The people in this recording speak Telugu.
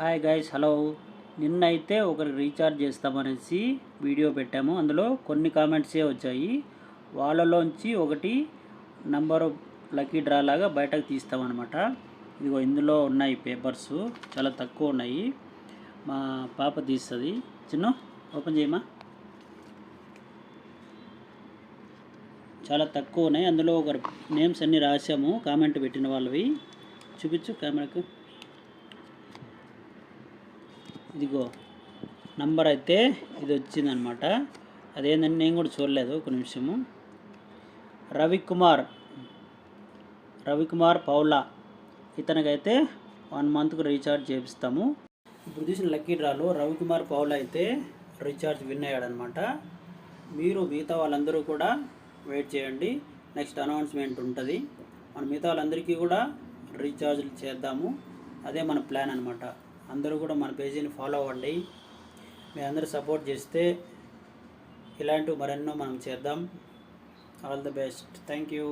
హాయ్ గైస్ హలో నిన్నైతే ఒకరికి రీఛార్జ్ చేస్తామనేసి వీడియో పెట్టాము. అందులో కొన్ని కామెంట్సే వచ్చాయి. వాళ్ళలోంచి ఒకటి నంబర్ లక్కీ డ్రా లాగా బయటకు తీస్తామన్నమాట. ఇదిగో ఇందులో ఉన్నాయి పేపర్స్ చాలా తక్కువ ఉన్నాయి. మా పాప తీస్తుంది. చిన్న ఓపెన్ చేయమా? చాలా తక్కువ ఉన్నాయి. అందులో ఒక నేమ్స్ అన్నీ రాసాము కామెంట్ పెట్టిన వాళ్ళవి. చూపించు కెమెరాకు ఇదిగో నంబర్ అయితే ఇది వచ్చిందనమాట అదేంటంటే నేను కూడా చూడలేదు ఒక నిమిషము. రవికుమార్ రవికుమార్ పౌలా ఇతనికైతే వన్ మంత్కు రీఛార్జ్ చేపిస్తాము. ఇప్పుడు చూసిన లక్కీ డ్రాలో రవికుమార్ పౌలా అయితే రీఛార్జ్ విన్ అయ్యాడనమాట మీరు మిగతా వాళ్ళందరూ కూడా వెయిట్ చేయండి. నెక్స్ట్ అనౌన్స్మెంట్ ఉంటుంది. మన మిగతా వాళ్ళందరికీ కూడా రీఛార్జ్లు చేద్దాము. అదే మన ప్లాన్ అనమాట అందరూ కూడా మన పేజీని ఫాలో అవ్వండి. మీ అందరూ సపోర్ట్ చేస్తే ఇలాంటివి మరెన్నో మనం చేద్దాం. All the best thank you